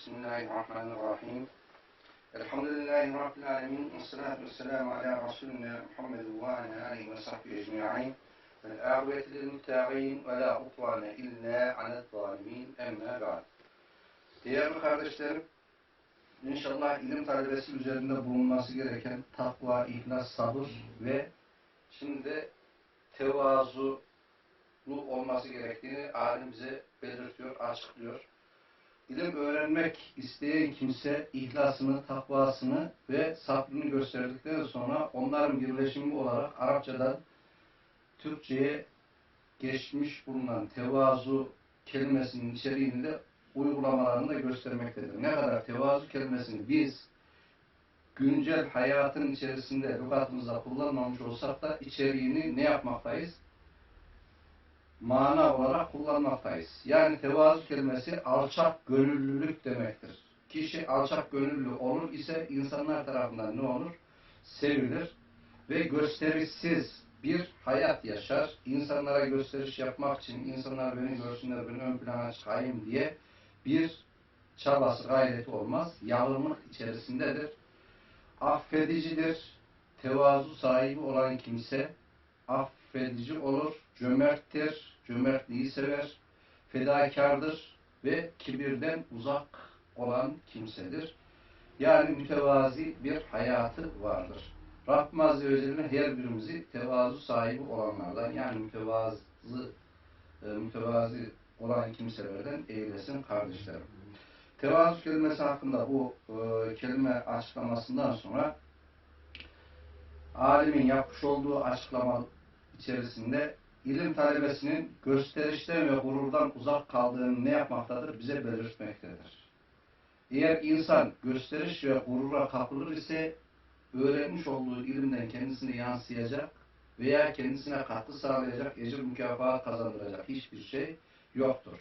Bismillahirrahmanirrahim. Elhamdülillahi Rabbil alemin. Ve salatu ve selamu ala Resulina Muhammed ve ala alihi ve sahbihi ecma'in. Vel âhuveti lil ve lâ utvâne illâ alel zâlimîn. Emmâ ba'd. Değerli kardeşlerim, inşallah ilim talebesi üzerinde bulunması gereken takva, ihlas, sabır ve şimdi de tevazu olması gerektiğini alim bize belirtiyor, açıklıyor. İlim öğrenmek isteyen kimse ihlasını, takvasını ve sabrını gösterdikten sonra onların birleşimi olarak Arapçadan Türkçe'ye geçmiş bulunan tevazu kelimesinin içeriğini de uygulamalarını da göstermektedir. Ne kadar tevazu kelimesini biz güncel hayatın içerisinde lügatımızda kullanmamış olsak da içeriğini ne yapmaktayız? Mana olarak kullanmaktayız. Yani tevazu kelimesi alçak gönüllülük demektir. Kişi alçak gönüllü olur ise insanlar tarafından ne olur? Sevilir ve gösterişsiz bir hayat yaşar. İnsanlara gösteriş yapmak için, insanlar beni görsünler, beni ön plana çıkayım diye bir çabası, gayreti olmaz. Yalınlık içerisindedir. Affedicidir. Tevazu sahibi olan kimse affedici olur, cömerttir, cömertliği sever, fedakardır ve kibirden uzak olan kimsedir. Yani mütevazi bir hayatı vardır. Rabbim Azze ve Celle her birimizi tevazu sahibi olanlardan yani mütevazı e, mütevazi olan kimselerden eylesin kardeşlerim. Tevazu kelimesi hakkında bu e, kelime açıklamasından sonra alimin yapmış olduğu açıklama içerisinde ilim talebesinin gösterişten ve gururdan uzak kaldığını ne yapmaktadır? Bize belirtmektedir. Eğer insan gösteriş ve gurura kapılır ise öğrenmiş olduğu ilimden kendisine yansıyacak veya kendisine katkı sağlayacak, ecir mükafat kazandıracak hiçbir şey yoktur.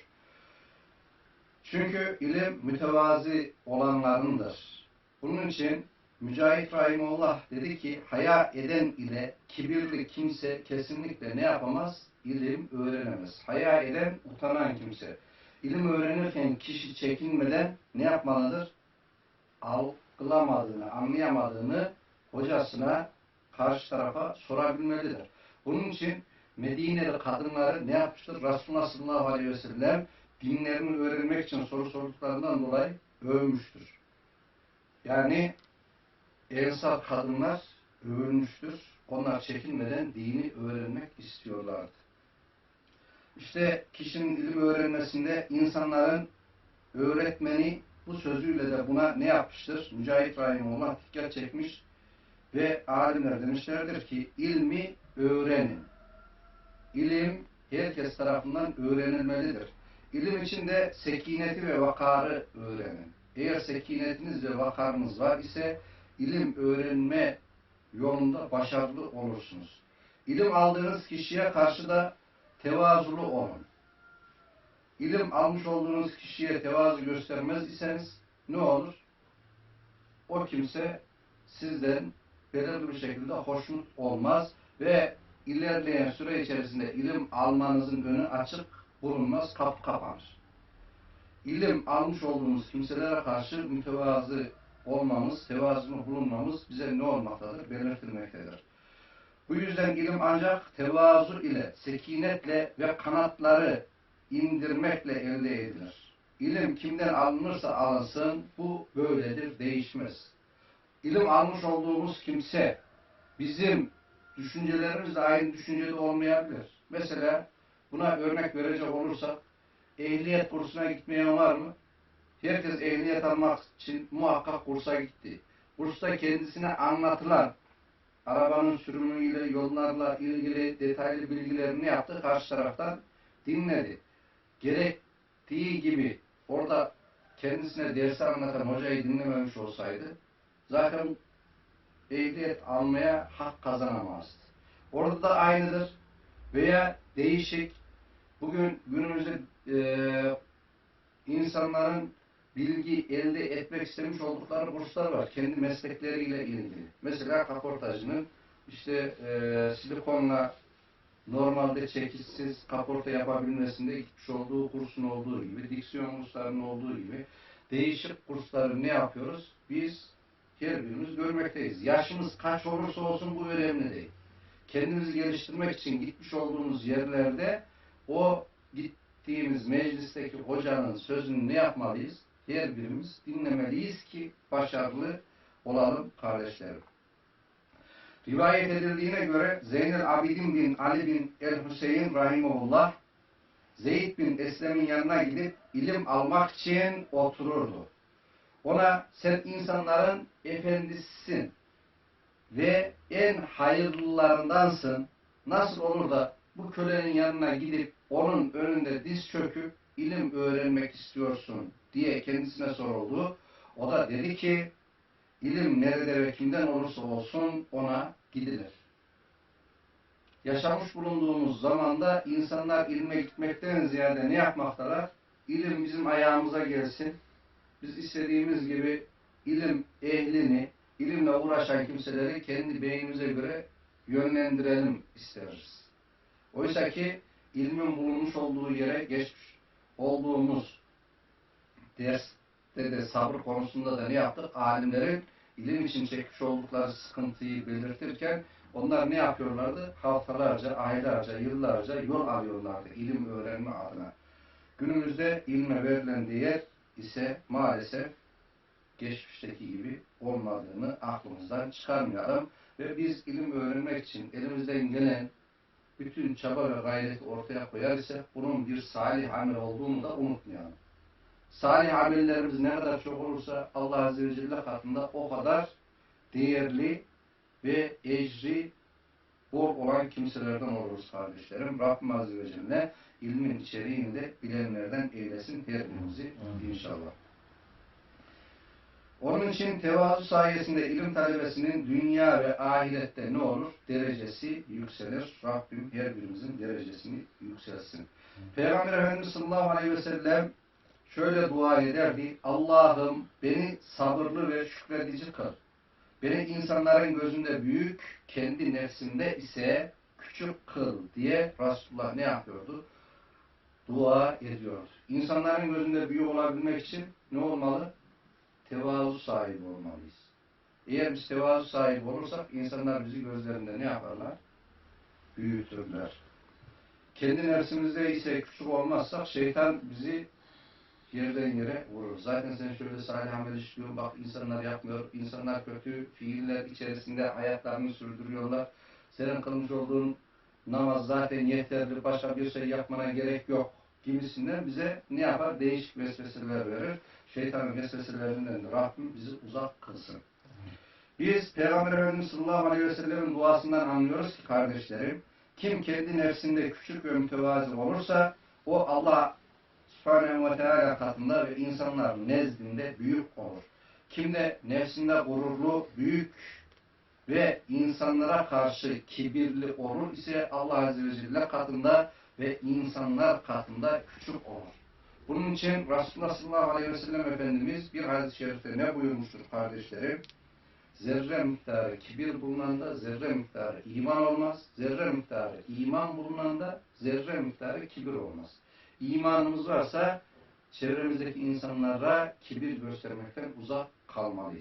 Çünkü ilim mütevazi olanlarındır. Bunun için Mücahit Rahimullah dedi ki haya eden ile kibirli kimse kesinlikle ne yapamaz? İlim öğrenemez. Haya eden utanan kimse. İlim öğrenirken kişi çekinmeden ne yapmalıdır? Algılamadığını, anlayamadığını hocasına, karşı tarafa sorabilmelidir. Bunun için Medine'li kadınları ne yapmıştır? Resulullah sallallahu aleyhi ve sellem dinlerini öğrenmek için soru sorduklarından dolayı övmüştür. Yani Ensar kadınlar övülmüştür. Onlar çekinmeden dini öğrenmek istiyorlardı. İşte kişinin ilim öğrenmesinde insanların öğretmeni bu sözüyle de buna ne yapmıştır? Mücahit Rahimullah dikkat çekmiş ve alimler demişlerdir ki ilmi öğrenin. İlim herkes tarafından öğrenilmelidir. İlim içinde sekineti ve vakarı öğrenin. Eğer sekinetiniz ve vakarınız var ise ilim öğrenme yolunda başarılı olursunuz. İlim aldığınız kişiye karşı da tevazulu olun. İlim almış olduğunuz kişiye tevazu göstermez iseniz ne olur? O kimse sizden belirli bir şekilde hoşnut olmaz ve ilerleyen süre içerisinde ilim almanızın önü açık bulunmaz, kapı kapanır. İlim almış olduğunuz kimselere karşı mütevazı olmamız, tevazunu bulunmamız bize ne olmaktadır? Belirtilmektedir. Bu yüzden ilim ancak tevazu ile, sekinetle ve kanatları indirmekle elde edilir. İlim kimden alınırsa alınsın, bu böyledir, değişmez. İlim almış olduğumuz kimse, bizim düşüncelerimiz de aynı düşüncede olmayabilir. Mesela buna örnek verecek olursak, ehliyet kursuna gitmeyen var mı? Herkes ehliyet almak için muhakkak kursa gitti. Kursta kendisine anlatılan arabanın sürümüyle, yollarla ilgili detaylı bilgilerini yaptı? Karşı taraftan dinledi. Gerektiği gibi orada kendisine dersi anlatan hocayı dinlememiş olsaydı zaten ehliyet almaya hak kazanamazdı. Orada da aynıdır. Veya değişik bugün günümüzde e, insanların bilgi elde etmek istemiş oldukları kurslar var. Kendi meslekleriyle ilgili. Mesela kaportacının işte e, silikonla normalde çekişsiz kaporta yapabilmesinde gitmiş olduğu kursun olduğu gibi, diksiyon kurslarının olduğu gibi değişik kursları ne yapıyoruz? Biz her birimiz görmekteyiz. Yaşımız kaç olursa olsun bu önemli değil. Kendimizi geliştirmek için gitmiş olduğumuz yerlerde o gittiğimiz meclisteki hocanın sözünü ne yapmalıyız? Her birimiz dinlemeliyiz ki başarılı olalım kardeşlerim. Rivayet edildiğine göre Zeynel Abidin bin Ali bin El-Hüseyin Rahimullah Zeyd bin Eslem'in yanına gidip ilim almak için otururdu. Ona sen insanların efendisisin ve en hayırlılarındansın. Nasıl olur da bu kölenin yanına gidip onun önünde diz çöküp ilim öğrenmek istiyorsun diye kendisine soruldu. O da dedi ki ilim nerede ve kimden olursa olsun ona gidilir. Yaşamış bulunduğumuz zamanda insanlar ilme gitmekten ziyade ne yapmaktalar? İlim bizim ayağımıza gelsin. Biz istediğimiz gibi ilim ehlini, ilimle uğraşan kimseleri kendi beynimize göre yönlendirelim isteriz. Oysa ki ilmin bulunmuş olduğu yere geçmiş olduğumuz derste de sabır konusunda da ne yaptık? Alimlerin ilim için çekmiş oldukları sıkıntıyı belirtirken onlar ne yapıyorlardı? Haftalarca, aylarca, yıllarca yol alıyorlardı ilim öğrenme adına. Günümüzde ilme verilen değer ise maalesef geçmişteki gibi olmadığını aklımızdan çıkarmayalım. Ve biz ilim öğrenmek için elimizden gelen bütün çaba ve gayreti ortaya koyar ise bunun bir salih amel olduğunu da unutmayalım. Salih amellerimiz ne kadar çok olursa Allah Azze ve Celle katında o kadar değerli ve ecri bol olan kimselerden oluruz kardeşlerim. Rabbim Azze ve Celle ilmin içeriğini de bilenlerden eylesin her birimizi inşallah. Onun için tevazu sayesinde ilim talebesinin dünya ve ahirette ne olur? Derecesi yükselir. Rabbim her birimizin derecesini yükselsin. Peygamber Efendimiz sallallahu aleyhi ve sellem şöyle dua ederdi. Allah'ım beni sabırlı ve şükredici kıl. Beni insanların gözünde büyük, kendi nefsimde ise küçük kıl diye Resulullah ne yapıyordu? Dua ediyordu. İnsanların gözünde büyük olabilmek için ne olmalı? Tevazu sahibi olmalıyız. Eğer biz tevazu sahibi olursak insanlar bizi gözlerinde ne yaparlar? Büyütürler. Kendi nefsimizde ise küçük olmazsak şeytan bizi yerden yere vurur. Zaten sen şöyle salih amel işliyorsun, bak insanlar yapmıyor, insanlar kötü fiiller içerisinde hayatlarını sürdürüyorlar. Senin kılmış olduğun namaz zaten yeterli, başka bir şey yapmana gerek yok gibisinden bize ne yapar? Değişik vesveseler verir. Şeytanın vesveselerinden de Rabbim bizi uzak kılsın. Biz Peygamber Efendimiz sallallahu aleyhi ve sellem'in duasından anlıyoruz ki kardeşlerim, kim kendi nefsinde küçük ve mütevazi olursa o Allah Subhanahu ve Teala katında ve insanlar nezdinde büyük olur. Kimde nefsinde gururlu, büyük ve insanlara karşı kibirli olur ise Allah Azze ve Celle katında ve insanlar katında küçük olur. Bunun için Resulullah sallallahu aleyhi ve sellem Efendimiz bir hadis-i şerifte ne buyurmuştur kardeşlerim? Zerre miktarı kibir bulunanda zerre miktarı iman olmaz. Zerre miktarı iman bulunanda zerre miktarı kibir olmaz. İmanımız varsa çevremizdeki insanlara kibir göstermekten uzak kalmalıyız.